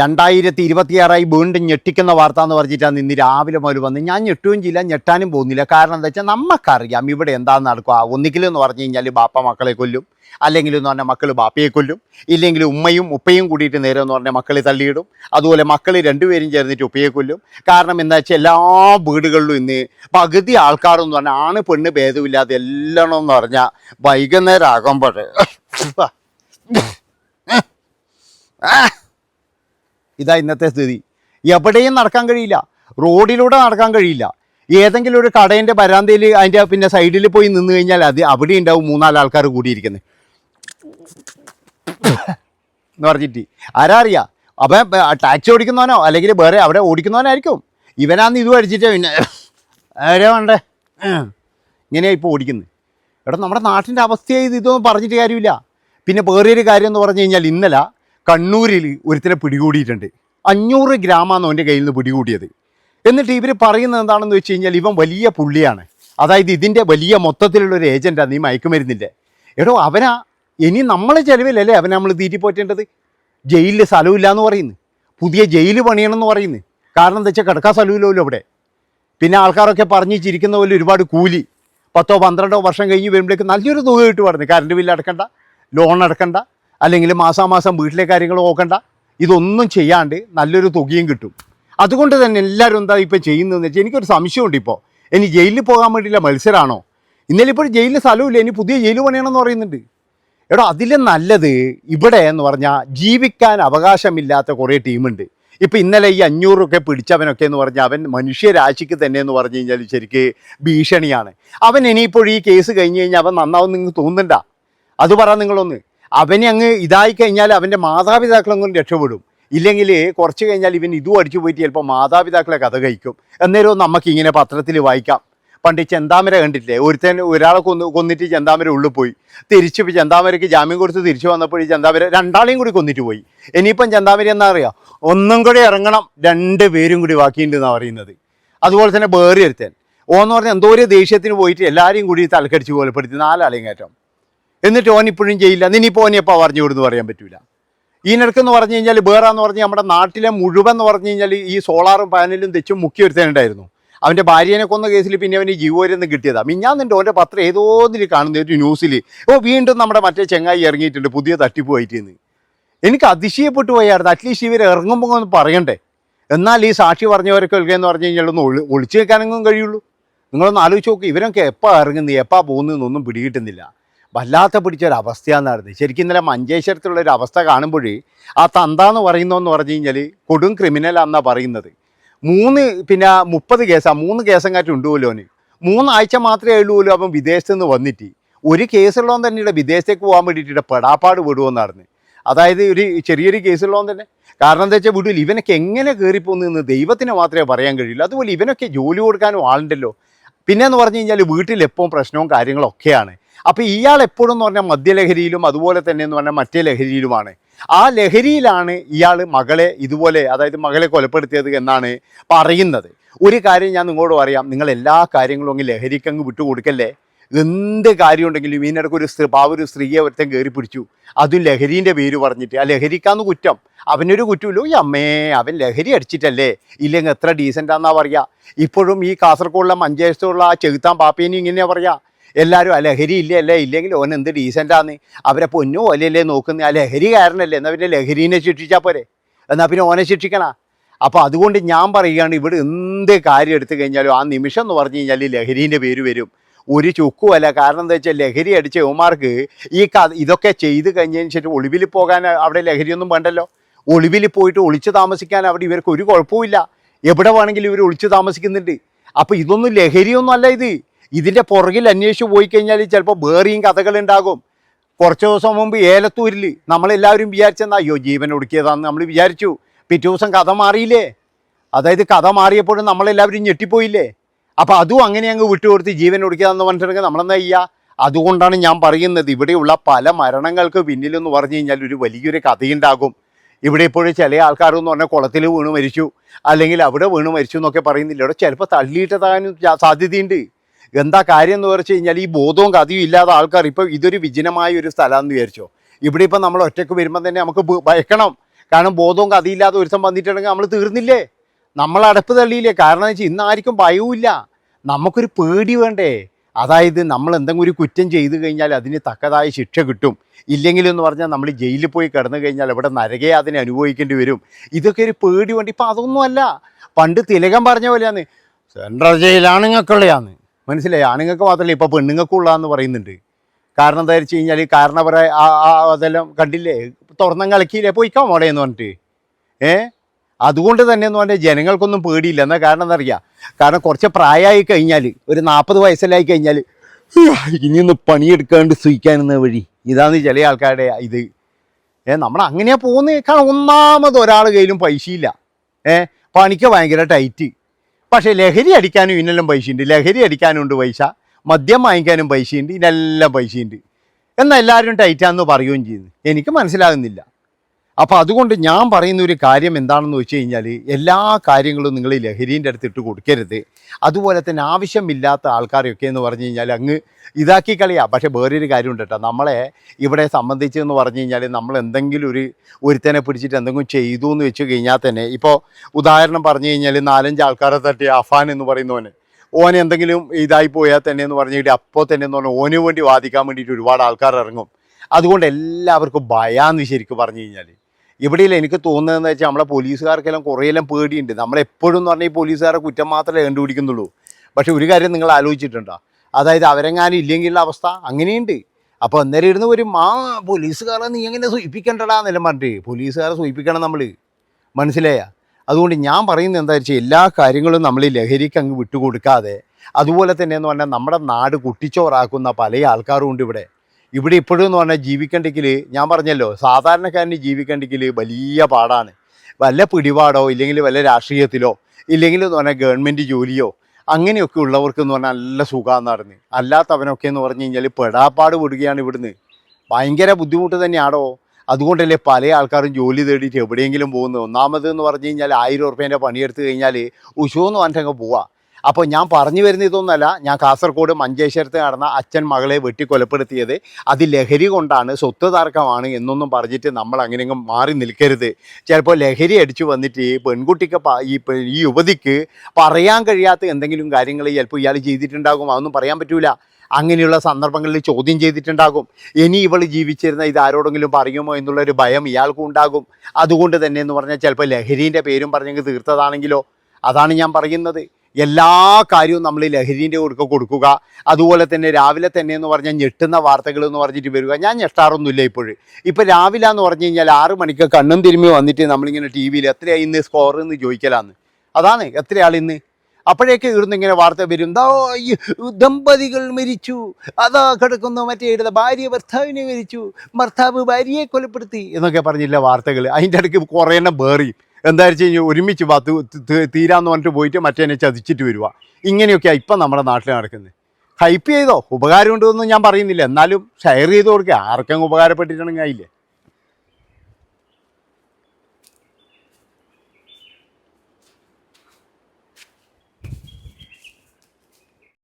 രണ്ടായിരത്തി ഇരുപത്തിയാറായി വീണ്ടും ഞെട്ടിക്കുന്ന വാർത്ത എന്ന് പറഞ്ഞിട്ടാണ് ഇന്ന് രാവിലെ മുതൽ വന്ന് ഞാൻ ഞെട്ടുകയും ചെയ്യില്ല ഞെട്ടാനും പോകുന്നില്ല. കാരണം എന്താ വെച്ചാൽ നമുക്കറിയാം ഇവിടെ എന്താ നടക്കുക. ഒന്നിക്കലും എന്ന് പറഞ്ഞു കഴിഞ്ഞാൽ ബാപ്പ മക്കളെ കൊല്ലും അല്ലെങ്കിൽ എന്ന് പറഞ്ഞാൽ മക്കൾ ബാപ്പയെ കൊല്ലും ഇല്ലെങ്കിൽ ഉമ്മയും ഉപ്പയും കൂടിയിട്ട് നേരെ എന്ന് പറഞ്ഞാൽ മക്കളെ തള്ളിയിടും. അതുപോലെ മക്കൾ രണ്ടുപേരും ചേർന്നിട്ട് ഉപ്പയെ കൊല്ലും. കാരണം എന്താ വെച്ചാൽ എല്ലാ വീടുകളിലും ഇന്ന് പകുതി ആൾക്കാരെന്ന് പറഞ്ഞാൽ ആണ് പെണ്ണ് ഭേദമില്ലാതെ എല്ലാം എന്ന് പറഞ്ഞാൽ വൈകുന്നേരം ആകുമ്പോൾ ഇതാ ഇന്നത്തെ സ്ഥിതി. എവിടെയും നടക്കാൻ കഴിയില്ല. റോഡിലൂടെ നടക്കാൻ കഴിയില്ല. ഏതെങ്കിലും ഒരു കടേന്റെ വരാന്തയിൽ അതിന്റെ പിന്നെ സൈഡിൽ പോയി നിന്ന് കഴിഞ്ഞാൽ അത് അവിടെ ഉണ്ടാവും മൂന്നാൽ ആൾക്കാർ കൂടിയിരിക്കുന്നത്. എന്ന് പറഞ്ഞിട്ട്. ആരാ അവൻ ടാക്സി ഓടിക്കുന്നവനോ അല്ലെങ്കിൽ വേറെ അവിടെ ഓടിക്കുന്നവനായിരിക്കും. ഇവനാന്ന് ഇത് അടിച്ചിട്ട് പിന്നെ. ആരാ വേണ്ടേ? ഇങ്ങനെയാണ് ഇപ്പോൾ ഓടിക്കുന്നത് എടാ നമ്മുടെ നാട്ടിന്റെ അവസ്ഥയായി ഇത് ഇതൊന്നും പറഞ്ഞിട്ട് കാര്യമില്ല. പിന്നെ വേറൊരു കാര്യം എന്ന് പറഞ്ഞു കഴിഞ്ഞാൽ ഇന്നലെ കണ്ണൂരിൽ ഒരുത്തിനെ പിടികൂടിയിട്ടുണ്ട്. അഞ്ഞൂറ് ഗ്രാമാണ് അവന്റെ കയ്യിൽ നിന്ന് പിടികൂടിയത്. എന്നിട്ട് ഇവർ പറയുന്നത് എന്താണെന്ന് വെച്ച് കഴിഞ്ഞാൽ ഇവൻ വലിയ പുള്ളിയാണ്. അതായത് ഇതിന്റെ വലിയ മൊത്തത്തിലുള്ള ഒരു ഏജന്റാണ് നീ മയക്കുമരുന്നില്ലേ എടോ അവനാ ഇനി നമ്മളെ ചിലവിലല്ലേ അവനെ നമ്മൾ തീറ്റിപ്പോറ്റേണ്ടത്? ജയിലിൽ സ്ഥലമില്ല എന്ന് പറയുന്നു. പുതിയ ജയിൽ പണിയണമെന്ന് പറയുന്നു. കാരണം എന്താ വെച്ചാൽ കിടക്കാൻ സ്ഥലമില്ലല്ലോ അവിടെ പിന്നെ ആൾക്കാരൊക്കെ പറഞ്ഞ് ചിരിക്കുന്ന പോലെ ഒരുപാട് കൂലി. പത്തോ പന്ത്രണ്ടോ വർഷം കഴിഞ്ഞ് വരുമ്പോഴേക്ക് നല്ലൊരു തുക പറഞ്ഞു കറണ്ട് ബില്ല് അടക്കണ്ട ലോൺ അടക്കണ്ട. അല്ലെങ്കിൽ മാസാമാസം വീട്ടിലെ കാര്യങ്ങൾ നോക്കണ്ട. ഇതൊന്നും ചെയ്യാണ്ട് നല്ലൊരു തുകയും കിട്ടും. അതുകൊണ്ട് തന്നെ എല്ലാവരും എന്താ ഇപ്പോൾ ചെയ്യുന്നതെന്ന് വെച്ചാൽ എനിക്കൊരു സംശയമുണ്ട് ഇപ്പോൾ ഇനി ജയിലിൽ പോകാൻ വേണ്ടിയുള്ള മത്സരമാണോ ഇന്നലെ ഇപ്പോൾ ജയിലിൽ സ്ഥലമില്ല ഇനി പുതിയ ജയിൽ പണിയണമെന്ന് പറയുന്നുണ്ട്. എടോ അതിലും നല്ലത് ഇവിടെ എന്ന് പറഞ്ഞാൽ ജീവിക്കാൻ അവകാശമില്ലാത്ത കുറേ ടീമുണ്ട്. ഇപ്പം ഇന്നലെ ഈ അഞ്ഞൂറൊക്കെ പിടിച്ചവനൊക്കെ എന്ന് പറഞ്ഞാൽ അവൻ മനുഷ്യരാശിക്ക് തന്നെ എന്ന് പറഞ്ഞു കഴിഞ്ഞാൽ ശരിക്ക് ഭീഷണിയാണ്. അവൻ ഇനിയിപ്പോൾ ഈ കേസ് കഴിഞ്ഞ് കഴിഞ്ഞാൽ അവൻ നന്നാവും നിങ്ങൾക്ക് തോന്നണ്ട അത് പറ നിങ്ങളൊന്ന്. അവനെ അങ്ങ് ഇതായി കഴിഞ്ഞാൽ അവന്റെ മാതാപിതാക്കളെങ്കിലും രക്ഷപ്പെടും. ഇല്ലെങ്കിൽ കുറച്ച് കഴിഞ്ഞാൽ ഇവൻ ഇതും അടിച്ചു പോയിട്ട് ചിലപ്പോൾ മാതാപിതാക്കളെ കഥ കഴിക്കും. അന്നേരവും നമുക്കിങ്ങനെ പത്രത്തിൽ വായിക്കാം. പണ്ട് ചെന്താമര കണ്ടിട്ടില്ലേ? ഒരുത്തൻ ഒരാളെ കൊന്ന് കൊന്നിട്ട് ചെന്താമര ഉള്ളിൽ പോയി. തിരിച്ചു ചെന്താമരയ്ക്ക് ജാമ്യം കൊടുത്ത് തിരിച്ചു വന്നപ്പോൾ ഈ ചെന്താമര രണ്ടാളെയും കൂടി കൊന്നിട്ട് പോയി. ഇനിയിപ്പം ചെന്താമര എന്താ അറിയാം? ഒന്നും കൂടി ഇറങ്ങണം രണ്ട് പേരും കൂടി ബാക്കിയുണ്ടെന്നാണ് പറയുന്നത്. അതുപോലെ തന്നെ വേറെ ഒരുത്തൻ ഓന്ന് പറഞ്ഞാൽ എന്തോ ഒരു ദേഷ്യത്തിന് പോയിട്ട് എല്ലാവരെയും കൂടി തലക്കടിച്ച് കൊലപ്പെടുത്തി. നാലാളെയും കയറ്റം. എന്നിട്ട് ഓൻ ഇപ്പോഴും ചെയ്യില്ല നിനിപ്പോ ഓനെ എപ്പോൾ പറഞ്ഞു കൊടുന്ന് പറയാൻ പറ്റൂല. ഈ എന്ന് പറഞ്ഞു കഴിഞ്ഞാൽ വേറാന്ന് പറഞ്ഞാൽ നമ്മുടെ നാട്ടിലെ മുഴുവൻ എന്ന് പറഞ്ഞു കഴിഞ്ഞാൽ ഈ സോളാറും പാനലും തെച്ചും മുക്കി ഒരുത്തനുണ്ടായിരുന്നു. അവന്റെ ഭാര്യനെ കൊന്ന കേസിൽ പിന്നെ അവന് ജീവോരെന്ന് കിട്ടിയതാ. മിഞ്ഞാന്നിന്റെ ഓന്റെ പത്രം ഏതോന്നിൽ കാണുന്ന ഒരു ന്യൂസിൽ ഓ വീണ്ടും നമ്മുടെ മറ്റേ ചെങ്ങായി ഇറങ്ങിയിട്ടുണ്ട് പുതിയ തട്ടിപ്പ് പോയിട്ടെന്ന് എനിക്ക് അതിശയപ്പെട്ടു പോയായിരുന്നു. അറ്റ്ലീസ്റ്റ് ഇവർ ഇറങ്ങുമ്പോൾ ഒന്ന് പറയണ്ടേ. എന്നാൽ ഈ സാക്ഷി പറഞ്ഞവരൊക്കെ എന്ന് പറഞ്ഞു കഴിഞ്ഞാൽ ഒന്ന് ഒളി ഒളിച്ചു വെക്കാനെങ്കിലും കഴിയുള്ളൂ. നിങ്ങളൊന്ന് ആലോചിച്ച് നോക്ക് ഇവരൊക്കെ എപ്പോൾ ഇറങ്ങുന്നു എപ്പോൾ പോകുന്നതെന്നൊന്നും പിടികിട്ടുന്നില്ല. വല്ലാത്ത പിടിച്ചൊരവസ്ഥയാണെന്നായിരുന്നു ശരിക്കും ഇന്നലെ മഞ്ചേശ്വരത്തുള്ള ഒരു അവസ്ഥ കാണുമ്പോൾ ആ തന്താന്ന് പറയുന്നതെന്ന് പറഞ്ഞു കഴിഞ്ഞാൽ കൊടും ക്രിമിനലാണെന്നാണ് പറയുന്നത്. മൂന്ന് പിന്നെ മുപ്പത് കേസാണ് മൂന്ന് കേസങ്ങാറ്റും അവന്. മൂന്നാഴ്ച മാത്രമേ ഉള്ളൂല്ലോ അപ്പം വിദേശത്ത് നിന്ന് വന്നിട്ട്. ഒരു കേസുള്ളവൻ തന്നെ ഇവിടെ വിദേശത്തേക്ക് പോകാൻ വേണ്ടിയിട്ട് പെടാപ്പാട് വിടുമെന്നായിരുന്നു അതായത് ഒരു ചെറിയൊരു കേസുള്ളവൻ തന്നെ. കാരണം എന്താ വെച്ചാൽ വിടൂല്ല ഇവനൊക്കെ എങ്ങനെ കയറിപ്പോന്ന് ദൈവത്തിന് മാത്രമേ പറയാൻ കഴിയുള്ളൂ. അതുപോലെ ഇവനൊക്കെ ജോലി കൊടുക്കാനും ആളുണ്ടല്ലോ. പിന്നെ എന്ന് പറഞ്ഞു കഴിഞ്ഞാൽ വീട്ടിൽ എപ്പോഴും പ്രശ്നവും കാര്യങ്ങളും ഒക്കെയാണ്. അപ്പോൾ ഇയാൾ എപ്പോഴും എന്ന് പറഞ്ഞാൽ മദ്യലഹരിയിലും അതുപോലെ തന്നെ എന്ന് പറഞ്ഞാൽ മറ്റേ ലഹരിയിലുമാണ്. ആ ലഹരിയിലാണ് ഇയാൾ മകളെ ഇതുപോലെ അതായത് മകളെ കൊലപ്പെടുത്തിയത് എന്നാണ് പറയുന്നത്. ഒരു കാര്യം ഞാൻ നിങ്ങളോട് പറയാം. നിങ്ങൾ എല്ലാ കാര്യങ്ങളും അങ്ങ് ലഹരിക്കങ്ങ് വിട്ടുകൊടുക്കല്ലേ? എന്ത് കാര്യം ഉണ്ടെങ്കിലും ഇതിനിടയ്ക്ക് ഒരു സ്ത്രീ പാവൊരു സ്ത്രീയെ ഒരുത്തൻ കയറി പിടിച്ചു. അതും ലഹരീന്റെ പേര് പറഞ്ഞിട്ട് ആ ലഹരിക്കാന്ന് കുറ്റം. അവനൊരു കുറ്റമില്ല ഈ അമ്മേ അവൻ ലഹരി അടിച്ചിട്ടല്ലേ? ഇല്ലെങ്കിൽ എത്ര ഡീസന്റാന്നാ പറയുക ഇപ്പോഴും ഈ കാസർഗോഡിലെ മഞ്ചേശ്വരത്തുള്ള ആ ചെകുത്താൻ പാപ്പേനും ഇങ്ങനെയാ പറയുക എല്ലാവരും ആ ലഹരി ഇല്ല? അല്ലേ? ഇല്ലെങ്കിൽ ഓൻ എന്ത് ഡീസന്റാന്ന് അവരെ പൊന്നു ഓലയല്ലേ നോക്കുന്നത് ആ ലഹരി കാരണല്ലേ എന്നാൽ പിന്നെ ലഹരീനെ ശിക്ഷിച്ചാൽ പോരെ? എന്നാൽ പിന്നെ ഓനെ ശിക്ഷിക്കണ? അപ്പോൾ അതുകൊണ്ട് ഞാൻ പറയുകയാണ് ഇവിടെ എന്ത് കാര്യം എടുത്തു കഴിഞ്ഞാലും ആ നിമിഷം എന്ന് പറഞ്ഞു കഴിഞ്ഞാൽ ലഹരീന്റെ പേര് വരും. ഒരു ചുക്കുമല്ല കാരണം എന്താ വെച്ചാൽ ലഹരി അടിച്ച യുവമാർക്ക് ഈ ഇതൊക്കെ ചെയ്ത് കഴിഞ്ഞതിന് ശേഷം ഒളിവിൽ പോകാൻ അവിടെ ലഹരിയൊന്നും വേണ്ടല്ലോ. ഒളിവിൽ പോയിട്ട് ഒളിച്ചു താമസിക്കാൻ അവിടെ ഇവർക്ക് ഒരു കുഴപ്പമില്ല എവിടെ വേണമെങ്കിലും ഇവർ ഒളിച്ചു താമസിക്കുന്നുണ്ട്. അപ്പോൾ ഇതൊന്നും ലഹരിയൊന്നും അല്ല ഇത്. ഇതിന്റെ പുറകിൽ അന്വേഷിച്ച് പോയി കഴിഞ്ഞാൽ ചിലപ്പോൾ വേറെയും കഥകളുണ്ടാകും കുറച്ച് ദിവസം മുമ്പ് ഏലത്തൂരിൽ നമ്മളെല്ലാവരും വിചാരിച്ചെന്നാ അയ്യോ ജീവൻ ഒടുക്കിയതാന്ന് നമ്മൾ വിചാരിച്ചു. പിറ്റേ ദിവസം കഥ മാറിയില്ലേ? അതായത് കഥ മാറിയപ്പോഴും നമ്മളെല്ലാവരും ഞെട്ടിപ്പോയില്ലേ? അപ്പോൾ അതും അങ്ങനെ അങ്ങ് വിട്ടുകൊടുത്ത് ജീവൻ ഒടുക്കിയതെന്ന് പറഞ്ഞിട്ടുണ്ടെങ്കിൽ നമ്മളെന്താ ചെയ്യുക അതുകൊണ്ടാണ് ഞാൻ പറയുന്നത്. ഇവിടെയുള്ള പല മരണങ്ങൾക്ക് പിന്നിലെന്ന് പറഞ്ഞു കഴിഞ്ഞാൽ ഒരു വലിയൊരു കഥയുണ്ടാകും. ഇവിടെ ഇപ്പോഴും ചില ആൾക്കാരെന്ന് പറഞ്ഞാൽ കുളത്തിൽ വീണ് മരിച്ചു. അല്ലെങ്കിൽ അവിടെ വീണ് മരിച്ചു എന്നൊക്കെ പറയുന്നില്ല. ഇവിടെ ചിലപ്പോൾ തള്ളിയിട്ടതാനും ജാ- സാധ്യതയുണ്ട്. എന്താ കാര്യം എന്ന് വെച്ച് കഴിഞ്ഞാൽ ഈ ബോധവും കഥയും ഇല്ലാത്ത ആൾക്കാർ ഇപ്പോൾ ഇതൊരു വിജനമായ ഒരു സ്ഥലമാണെന്ന് വിചാരിച്ചോ. ഇവിടെ ഇപ്പം നമ്മൾ ഒറ്റയ്ക്ക് വരുമ്പോൾ തന്നെ നമുക്ക് ഭയക്കണം. കാരണം ബോധവും കഥയില്ലാതെ ഒരുത്തം വന്നിട്ടുണ്ടെങ്കിൽ നമ്മൾ തീർന്നില്ലേ? നമ്മൾ അടപ്പ് തള്ളിയില്ലേ? കാരണം എന്ന് വെച്ചാൽ ഇന്ന് ആർക്കും ഭയവുമില്ല. നമുക്കൊരു പേടി വേണ്ടേ? അതായത് നമ്മൾ എന്തെങ്കിലും ഒരു കുറ്റം ചെയ്തു കഴിഞ്ഞാൽ അതിന് തക്കതായ ശിക്ഷ കിട്ടും. ഇല്ലെങ്കിലെന്ന് പറഞ്ഞാൽ നമ്മൾ ജയിലിൽ പോയി കിടന്നു കഴിഞ്ഞാൽ ഇവിടെ നരകയെ അതിനെ അനുഭവിക്കേണ്ടി വരും. ഇതൊക്കെ ഒരു പേടി വേണ്ടി. ഇപ്പം അതൊന്നുമല്ല പണ്ട് തിലകം പറഞ്ഞ പോലെയാണ്. സെൻട്രൽ ജയിൽ ആണുങ്ങൾക്കുള്ളതാണ് മനസ്സിലായി? ആണുങ്ങൾക്ക് മാത്രമല്ല ഇപ്പോൾ പെണ്ണുങ്ങൾക്കുള്ളതെന്ന് പറയുന്നുണ്ട്. കാരണം എന്താ വെച്ച് കഴിഞ്ഞാൽ കാരണം പറയാ ആ അതെല്ലാം കണ്ടില്ലേ? തുറന്നം കളിക്കില്ലേ പോയിക്കാം മോളെ എന്ന് പറഞ്ഞിട്ട്. ഏ? അതുകൊണ്ട് തന്നെ എന്ന് പറഞ്ഞാൽ ജനങ്ങൾക്കൊന്നും പേടിയില്ല. എന്നാൽ കാരണം എന്താ അറിയാം കാരണം കുറച്ച് പ്രായമായി കഴിഞ്ഞാൽ ഒരു നാൽപ്പത് വയസ്സിലായി കഴിഞ്ഞാൽ ഇനിയൊന്ന് പണിയെടുക്കാണ്ട് സൂയിക്കാനെന്ന വഴി. ഇതാണ് ചില ആൾക്കാരുടെ ഇത്. ഏ നമ്മൾ അങ്ങനെയാ പോകുന്നത് കാരണം ഒന്നാമത് ഒരാൾ കയ്യിലും പൈസയില്ല. ഏ പണിക്ക് ഭയങ്കര ടൈറ്റ്. പക്ഷേ ലഹരി അടിക്കാനും ഇതിനെല്ലാം പൈസയുണ്ട്. ലഹരി അടിക്കാനും ഉണ്ട് പൈസ. മദ്യം വാങ്ങിക്കാനും പൈസയുണ്ട്. ഇതിനെല്ലാം പൈസയുണ്ട്. എന്നാൽ എല്ലാവരും ടൈറ്റാന്ന് പറയുകയും ചെയ്യുന്നു എനിക്ക് മനസ്സിലാകുന്നില്ല. അപ്പോൾ അതുകൊണ്ട് ഞാൻ പറയുന്ന ഒരു കാര്യം എന്താണെന്ന് വെച്ച് കഴിഞ്ഞാൽ എല്ലാ കാര്യങ്ങളും നിങ്ങൾ ലഹരീന്റെ അടുത്ത് ഇട്ട് കൊടുക്കരുത്. അതുപോലെ തന്നെ ആവശ്യമില്ലാത്ത ആൾക്കാരെയൊക്കെ എന്ന് പറഞ്ഞു കഴിഞ്ഞാൽ അങ്ങ് ഇതാക്കി കളിയാ. പക്ഷേ വേറൊരു കാര്യമുണ്ട് കേട്ടോ. നമ്മളെ ഇവിടെ സംബന്ധിച്ച് എന്ന് പറഞ്ഞു കഴിഞ്ഞാൽ നമ്മൾ എന്തെങ്കിലും ഒരു ഒരുത്തനെ പിടിച്ചിട്ട് എന്തെങ്കിലും ചെയ്തു എന്ന് വെച്ച് കഴിഞ്ഞാൽ തന്നെ ഇപ്പോൾ ഉദാഹരണം പറഞ്ഞു കഴിഞ്ഞാൽ നാലഞ്ച് ആൾക്കാരെ തട്ടി അഫാൻ എന്ന് പറയുന്നവന്. ഓൻ എന്തെങ്കിലും ഇതായി പോയാൽ തന്നെ എന്ന് പറഞ്ഞിട്ട് അപ്പോൾ തന്നെ എന്ന് പറഞ്ഞാൽ ഓന് വേണ്ടി വാദിക്കാൻ വേണ്ടിയിട്ട് ഒരുപാട് ആൾക്കാർ ഇറങ്ങും. അതുകൊണ്ട് എല്ലാവർക്കും ഭയാന്ന് ശരിക്കും പറഞ്ഞു കഴിഞ്ഞാൽ. ഇവിടെയില്ല എനിക്ക് തോന്നുന്നതെന്ന് വെച്ചാൽ നമ്മളെ പോലീസുകാർക്കെല്ലാം കുറേയെല്ലാം പേടിയുണ്ട്. നമ്മളെപ്പോഴും എന്ന് പറഞ്ഞാൽ ഈ പോലീസുകാരെ കുറ്റം മാത്രമേ കണ്ടുപിടിക്കുന്നുള്ളൂ. പക്ഷേ ഒരു കാര്യം നിങ്ങൾ ആലോചിച്ചിട്ടുണ്ടോ? അതായത് അവരെങ്ങാനും ഇല്ലെങ്കിലുള്ള അവസ്ഥ അങ്ങനെയുണ്ട്. അപ്പോൾ അന്നേരം ഇരുന്ന് വരും ആ പോലീസുകാരെ നീ എങ്ങനെ സൂചിപ്പിക്കണ്ടടാ എന്നെല്ലാം പറഞ്ഞിട്ട് പോലീസുകാരെ സൂചിപ്പിക്കണം നമ്മൾ മനസ്സിലായ? അതുകൊണ്ട് ഞാൻ പറയുന്നത് എന്താ വെച്ചാൽ എല്ലാ കാര്യങ്ങളും നമ്മൾ ലഹരിക്ക് അങ്ങ് വിട്ടുകൊടുക്കാതെ അതുപോലെ തന്നെ എന്ന് പറഞ്ഞാൽ നമ്മുടെ നാട് കുട്ടിച്ചോറാക്കുന്ന പല ആൾക്കാരും ഉണ്ട് ഇവിടെ. ഇവിടെ ഇപ്പോഴും എന്ന് പറഞ്ഞാൽ ജീവിക്കണ്ടെങ്കിൽ ഞാൻ പറഞ്ഞല്ലോ സാധാരണക്കാരന് ജീവിക്കണ്ടെങ്കിൽ വലിയ പാടാണ്. വല്ല പിടിപാടോ ഇല്ലെങ്കിൽ വല്ല രാഷ്ട്രീയത്തിലോ ഇല്ലെങ്കിൽ എന്ന് പറഞ്ഞാൽ ഗവൺമെന്റ് ജോലിയോ അങ്ങനെയൊക്കെ ഉള്ളവർക്ക് എന്ന് പറഞ്ഞാൽ നല്ല സുഖമാണെന്ന് നടന്ന് അല്ലാത്തവനൊക്കെ എന്ന് പറഞ്ഞു കഴിഞ്ഞാൽ പെടാപ്പാട് വിടുകയാണ് ഇവിടുന്ന്. ഭയങ്കര ബുദ്ധിമുട്ട് തന്നെയാണോ? അതുകൊണ്ടല്ലേ പല ആൾക്കാരും ജോലി തേടിയിട്ട് എവിടെയെങ്കിലും പോകുന്നത്. ഒന്നാമത് എന്ന് പറഞ്ഞു കഴിഞ്ഞാൽ ആയിരം ഉറുപ്പ്യേന്റെ പണിയെടുത്ത് കഴിഞ്ഞാൽ ഉഷു എന്ന് പറഞ്ഞിട്ടങ്ങ് പോവാ. അപ്പോൾ ഞാൻ പറഞ്ഞു വരുന്ന ഇതൊന്നുമല്ല ഞാൻ കാസർഗോഡ് മഞ്ചേശ്വരത്ത് നടന്ന അച്ഛൻ മകളെ വെട്ടിക്കൊലപ്പെടുത്തിയത്. അത് ലഹരി കൊണ്ടാണ് സ്വത്ത് തർക്കമാണ് എന്നൊന്നും പറഞ്ഞിട്ട് നമ്മൾ അങ്ങനെയെങ്കിലും മാറി നിൽക്കരുത്. ചിലപ്പോൾ ലഹരി അടിച്ചു വന്നിട്ട് ഈ പെൺകുട്ടിക്ക് ഈ ഈ യുവതിക്ക് പറയാൻ കഴിയാത്ത എന്തെങ്കിലും കാര്യങ്ങൾ ചിലപ്പോൾ ഇയാൾ ചെയ്തിട്ടുണ്ടാകും. അതൊന്നും പറയാൻ പറ്റൂല. അങ്ങനെയുള്ള സന്ദർഭങ്ങളിൽ ചോദ്യം ചെയ്തിട്ടുണ്ടാകും. ഇനി ഇവൾ ജീവിച്ചിരുന്ന ഇത് ആരോടെങ്കിലും പറയുമോ എന്നുള്ളൊരു ഭയം ഇയാൾക്കും ഉണ്ടാകും. അതുകൊണ്ട് തന്നെ എന്ന് പറഞ്ഞാൽ ചിലപ്പോൾ ലഹരീന്റെ പേരും പറഞ്ഞെങ്കിൽ തീർത്തതാണെങ്കിലോ? അതാണ് ഞാൻ പറയുന്നത്. എല്ലാ കാര്യവും നമ്മൾ ലഹരിന്റെ കൊടുക്ക കൊടുക്കുക. അതുപോലെ തന്നെ രാവിലെ തന്നെ എന്ന് പറഞ്ഞാൽ ഞെട്ടുന്ന വാർത്തകൾ എന്ന് പറഞ്ഞിട്ട് വരിക. ഞാൻ ഞെട്ടാറൊന്നുമില്ല ഇപ്പോഴും. ഇപ്പോൾ രാവിലെ എന്ന് പറഞ്ഞു കഴിഞ്ഞാൽ ആറ് മണിക്ക് കണ്ണും തിരുമ്മി വന്നിട്ട് നമ്മളിങ്ങനെ ടി വിയിൽ എത്രയാണ് ഇന്ന് സ്കോർ എന്ന് ചോദിക്കലാന്ന്. അതാണ് എത്രയാൾ ഇന്ന് അപ്പോഴേക്ക് ഇവിടുന്ന് ഇങ്ങനെ വാർത്ത വരും. ദമ്പതികൾ മരിച്ചു. അതാ കിടക്കുന്നു മറ്റേ ഇടത്. ഭാര്യ ഭർത്താവിനെ മരിച്ചു. ഭർത്താവ് ഭാര്യയെ കൊലപ്പെടുത്തി എന്നൊക്കെ പറഞ്ഞില്ല വാർത്തകൾ. അതിന്റെ ഇടയ്ക്ക് കുറേ എണ്ണം വേറിയും എന്താ വെച്ച് കഴിഞ്ഞാൽ ഒരുമിച്ച് പത്ത് തീരാന്ന് പറഞ്ഞിട്ട് പോയിട്ട് മറ്റേനെ ചതിച്ചിട്ട് വരിക ഇങ്ങനെയൊക്കെയാണ് ഇപ്പം നമ്മുടെ നാട്ടിൽ നടക്കുന്നത്. ഹൈപ്പ് ചെയ്തോ? ഉപകാരം ഉണ്ടെന്ന് ഞാൻ പറയുന്നില്ല. എന്നാലും ഷെയർ ചെയ്ത് കൊടുക്കുക ആർക്കെങ്കിലും ഉപകാരപ്പെട്ടിട്ടുണ്ടെങ്കിൽ ആയില്ലേ?